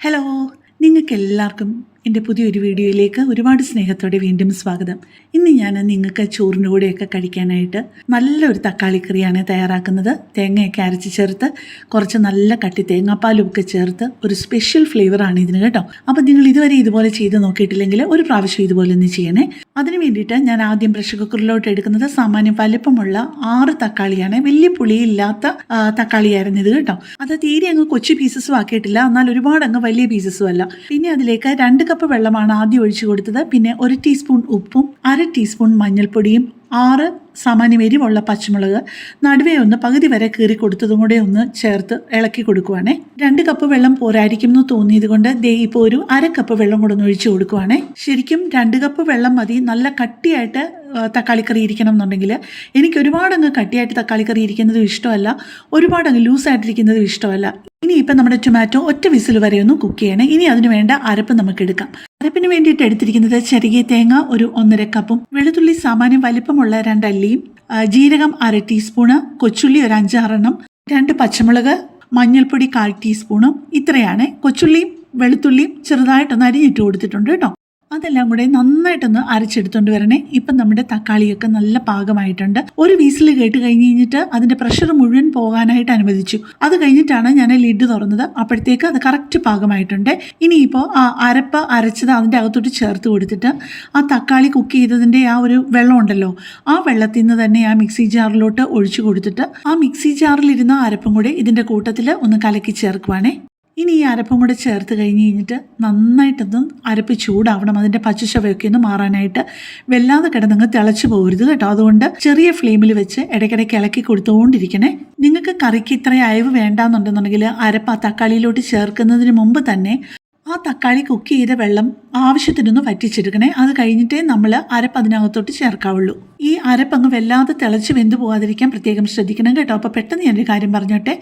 Hello നിങ്ങൾക്ക് എല്ലാവർക്കും എന്റെ പുതിയൊരു വീഡിയോയിലേക്ക് ഒരുപാട് സ്നേഹത്തോടെ വീണ്ടും സ്വാഗതം. ഇന്ന് ഞാൻ നിങ്ങൾക്ക് ചോറിന്റെ കൂടെയൊക്കെ കഴിക്കാനായിട്ട് നല്ലൊരു തക്കാളിക്കറിയാണ് തയ്യാറാക്കുന്നത്. തേങ്ങയൊക്കെ അരച്ച് ചേർത്ത് കുറച്ച് നല്ല കട്ടി തേങ്ങാപ്പാലും ഒക്കെ ചേർത്ത് ഒരു സ്പെഷ്യൽ ഫ്ലേവറാണ് ഇതിന് കേട്ടോ. അപ്പം നിങ്ങൾ ഇതുവരെ ഇതുപോലെ ചെയ്ത് നോക്കിയിട്ടില്ലെങ്കിൽ ഒരു പ്രാവശ്യം ഇതുപോലെ ഒന്ന് ചെയ്യണേ. അതിന് വേണ്ടിയിട്ട് ഞാൻ ആദ്യം പ്രഷർ കുക്കറിലോട്ട് എടുക്കുന്നത് സാമാന്യം വലിപ്പമുള്ള ആറ് തക്കാളിയാണ്. വലിയ പുളിയില്ലാത്ത തക്കാളിയായിരുന്നു ഇത് കേട്ടോ. അത് തീരെ അങ്ങ് കൊച്ചു പീസസും ആക്കിയിട്ടില്ല. എന്നാൽ ഒരുപാട് അങ്ങ് വലിയ പീസസും അല്ല. പിന്നെ അതിലേക്ക് രണ്ട് കപ്പ് വെള്ളമാണ് ആദ്യം ഒഴിച്ചു കൊടുത്തത്. പിന്നെ ഒരു ടീസ്പൂൺ ഉപ്പും അര ടീസ്പൂൺ മഞ്ഞൾപ്പൊടിയും ആറ് സാമാന്യം എരിവുള്ള പച്ചമുളക് നടുവേ ഒന്ന് പകുതി വരെ കീറി കൊടുത്തതും കൂടെ ഒന്ന് ചേർത്ത് ഇളക്കി കൊടുക്കുവാണേ. രണ്ട് കപ്പ് വെള്ളം പോരായിരിക്കും എന്ന് തോന്നിയത് കൊണ്ട് ദേ ഇപ്പോൾ ഒരു അര കപ്പ് വെള്ളം കൂടെ ഒന്ന് ഒഴിച്ചു കൊടുക്കുവാണേ. ശരിക്കും രണ്ട് കപ്പ് വെള്ളം മതി. നല്ല കട്ടിയായിട്ട് തക്കാളി കറി ഇരിക്കണം എന്നുണ്ടെങ്കിൽ എനിക്ക് ഒരുപാട് അങ്ങ് കട്ടിയായിട്ട് തക്കാളിക്കറി ഇരിക്കുന്നതും ഇഷ്ടമല്ല. ഒരുപാട് അങ്ങ് ലൂസായിട്ടിരിക്കുന്നതും ഇഷ്ടമല്ല. ഇനി ഇപ്പം നമ്മുടെ ടൊമാറ്റോ ഒറ്റ വിസിൽ വരെ ഒന്ന് കുക്ക് ചെയ്യണം. ഇനി അതിന് വേണ്ട അരപ്പ് നമുക്ക് എടുക്കാം. അരപ്പിന് വേണ്ടിയിട്ട് എടുത്തിരിക്കുന്നത് ചെറിയ തേങ്ങ ഒരു ഒന്നര കപ്പും വെളുത്തുള്ളി സാമാന്യം വലിപ്പമുള്ള രണ്ടല്ലിയും ആ, ജീരകം അര ടീസ്പൂണ് കൊച്ചുള്ളി ഒരു അഞ്ചാറെണ്ണം രണ്ട് പച്ചമുളക് മഞ്ഞൾപ്പൊടി കാൽ ടീസ്പൂണും ഇത്രയാണ്. കൊച്ചുള്ളിയും വെളുത്തുള്ളിയും ചെറുതായിട്ടൊന്ന് അരിഞ്ഞിട്ട് കൊടുത്തിട്ടുണ്ട് കേട്ടോ. അതെല്ലാം കൂടെ നന്നായിട്ടൊന്ന് അരച്ചെടുത്തോണ്ട് വരണേ. ഇപ്പം നമ്മുടെ തക്കാളിയൊക്കെ നല്ല പാകമായിട്ടുണ്ട്. ഒരു വീസിൽ കേട്ട് കഴിഞ്ഞ് കഴിഞ്ഞിട്ട് അതിന്റെ പ്രഷർ മുഴുവൻ പോകാനായിട്ട് അനുവദിച്ചു. അത് കഴിഞ്ഞിട്ടാണ് ഞാൻ ലിഡ് തുറന്നത്. അപ്പോഴത്തേക്ക് അത് കറക്റ്റ് പാകമായിട്ടുണ്ട്. ഇനിയിപ്പോൾ ആ അരപ്പ് അരച്ചത് അതിന്റെ അകത്തോട്ട് ചേർത്ത് കൊടുത്തിട്ട് ആ തക്കാളി കുക്ക് ചെയ്തതിന്റെ ആ ഒരു വെള്ളം ഉണ്ടല്ലോ ആ വെള്ളത്തിൽ നിന്ന് തന്നെ ആ മിക്സി ജാറിലോട്ട് ഒഴിച്ചു കൊടുത്തിട്ട് ആ മിക്സി ജാറിലിരുന്ന അരപ്പും കൂടെ ഇതിന്റെ കൂട്ടത്തിൽ ഒന്ന് കലക്കി ചേർക്കുവാണേ. ഇനി ഈ അരപ്പും കൂടെ ചേർത്ത് കഴിഞ്ഞ് കഴിഞ്ഞിട്ട് നന്നായിട്ടൊന്ന് അരപ്പ് ചൂടാവണം. അതിന്റെ പച്ചച്ചവയൊക്കെ ഒന്ന് മാറാനായിട്ട് വല്ലാതെ കിടന്നങ്ങ് തിളച്ചു പോകരുത് കേട്ടോ. അതുകൊണ്ട് ചെറിയ ഫ്ലെയിമിൽ വെച്ച് ഇടയ്ക്കിടയ്ക്ക് ഇളക്കി കൊടുത്തുകൊണ്ടിരിക്കണേ. നിങ്ങൾക്ക് കറിക്ക് ഇത്ര അയവ് വേണ്ടാന്നുണ്ടെന്നുണ്ടെങ്കിൽ അരപ്പ് ആ തക്കാളിയിലോട്ട് ചേർക്കുന്നതിന് മുമ്പ് തന്നെ ആ തക്കാളി കുക്ക് ചെയ്ത വെള്ളം ആവശ്യത്തിനൊന്ന് വറ്റിച്ചെടുക്കണേ. അത് കഴിഞ്ഞിട്ടേ നമ്മൾ അരപ്പ് അതിനകത്തോട്ട് ചേർക്കാവുള്ളൂ. ഈ അരപ്പങ്ങ് വല്ലാതെ തിളച്ച് വെന്ത് പോകാതിരിക്കാൻ പ്രത്യേകം ശ്രദ്ധിക്കണം കേട്ടോ. അപ്പോൾ പെട്ടെന്ന് ഞാനൊരു കാര്യം പറഞ്ഞോട്ടെ.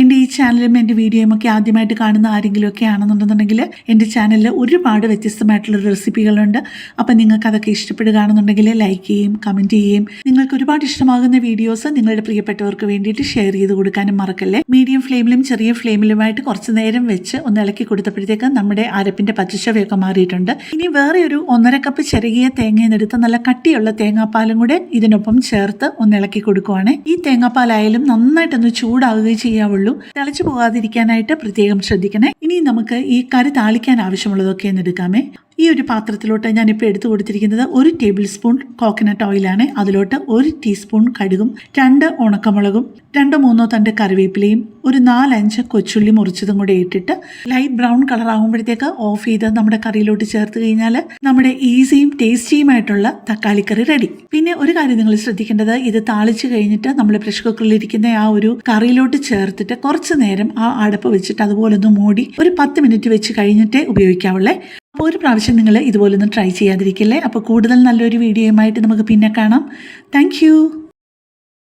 എന്റെ ഈ ചാനലും എന്റെ വീഡിയോയും ഒക്കെ ആദ്യമായിട്ട് കാണുന്ന ആരെങ്കിലും ഒക്കെ ആണെന്നുണ്ടെന്നുണ്ടെങ്കിൽ എന്റെ ചാനലിൽ ഒരുപാട് വ്യത്യസ്തമായിട്ടുള്ള റെസിപ്പികളുണ്ട്. അപ്പോൾ നിങ്ങൾക്ക് അതൊക്കെ ഇഷ്ടപ്പെടുകയാണെന്നുണ്ടെങ്കിൽ ലൈക്ക് ചെയ്യും കമന്റ് ചെയ്യുകയും നിങ്ങൾക്ക് ഒരുപാട് ഇഷ്ടമാകുന്ന വീഡിയോസ് നിങ്ങളുടെ പ്രിയപ്പെട്ടവർക്ക് വേണ്ടിയിട്ട് ഷെയർ ചെയ്ത് കൊടുക്കാനും മറക്കല്ലേ? മീഡിയം ഫ്ലെയിമിലും ചെറിയ ഫ്ലെയിമിലുമായിട്ട് കുറച്ച് നേരം വെച്ച് ഒന്ന് ഇളക്കി കൊടുത്തപ്പോഴത്തേക്ക് നമ്മുടെ അരപ്പിന്റെ പച്ചച്ചവയൊക്കെ മാറിയിട്ടുണ്ട്. ഇനി വേറെ ഒരു ഒന്നര കപ്പ് ചെറിയ തേങ്ങയെന്നെടുത്ത് നല്ല കട്ടിയുള്ള തേങ്ങാപ്പാലും കൂടെ ഇതിനൊപ്പം ചേർത്ത് ഒന്ന് ഇളക്കി കൊടുക്കുവാണ്. ഈ തേങ്ങാപ്പാലായാലും നന്നായിട്ടൊന്ന് ചൂടാവുകയും ചെയ്യാവുള്ളൂ. തിളച്ചു പോകാതിരിക്കാനായിട്ട് പ്രത്യേകം ശ്രദ്ധിക്കണേ. ഇനി നമുക്ക് ഈ കറി താളിക്കാൻ ആവശ്യമുള്ളതൊക്കെ ഒന്ന് എടുക്കാമേ. ഈ ഒരു പാത്രത്തിലോട്ട് ഞാനിപ്പോൾ എടുത്തു കൊടുത്തിരിക്കുന്നത് ഒരു ടേബിൾ സ്പൂൺ കോക്കനട്ട് ഓയിലാണ് അതിലോട്ട് ഒരു ടീസ്പൂൺ കടുകും രണ്ട് ഉണക്കമുളകും രണ്ടോ മൂന്നോ തണ്ട് കറിവേപ്പിലയും ഒരു നാലഞ്ച് കൊച്ചുള്ളി മുറിച്ചതും കൂടെ ഇട്ടിട്ട് ലൈറ്റ് ബ്രൗൺ കളർ ആകുമ്പോഴത്തേക്ക് ഓഫ് ചെയ്ത് നമ്മുടെ കറിയിലോട്ട് ചേർത്ത് കഴിഞ്ഞാൽ നമ്മുടെ ഈസിയും ടേസ്റ്റിയുമായിട്ടുള്ള തക്കാളിക്കറി റെഡി പിന്നെ ഒരു കാര്യം നിങ്ങൾ ശ്രദ്ധിക്കേണ്ടത് ഇത് താളിച്ച് കഴിഞ്ഞിട്ട് നമ്മൾ പ്രഷർ കുക്കറിൽ ഇരിക്കുന്ന ആ ഒരു കറിയിലോട്ട് ചേർത്തിട്ട് കുറച്ച് നേരം ആ അടപ്പ് വെച്ചിട്ട് അതുപോലെ ഒന്ന് മൂടി ഒരു പത്ത് മിനിറ്റ് വെച്ച് കഴിഞ്ഞിട്ടേ ഉപയോഗിക്കാവുള്ളേ. അപ്പോൾ ഒരു പ്രാവശ്യം നിങ്ങൾ ഇതുപോലൊന്നും ട്രൈ ചെയ്യാതിരിക്കില്ലേ? അപ്പോൾ കൂടുതൽ നല്ലൊരു വീഡിയോയുമായിട്ട് നമുക്ക് പിന്നെ കാണാം. താങ്ക്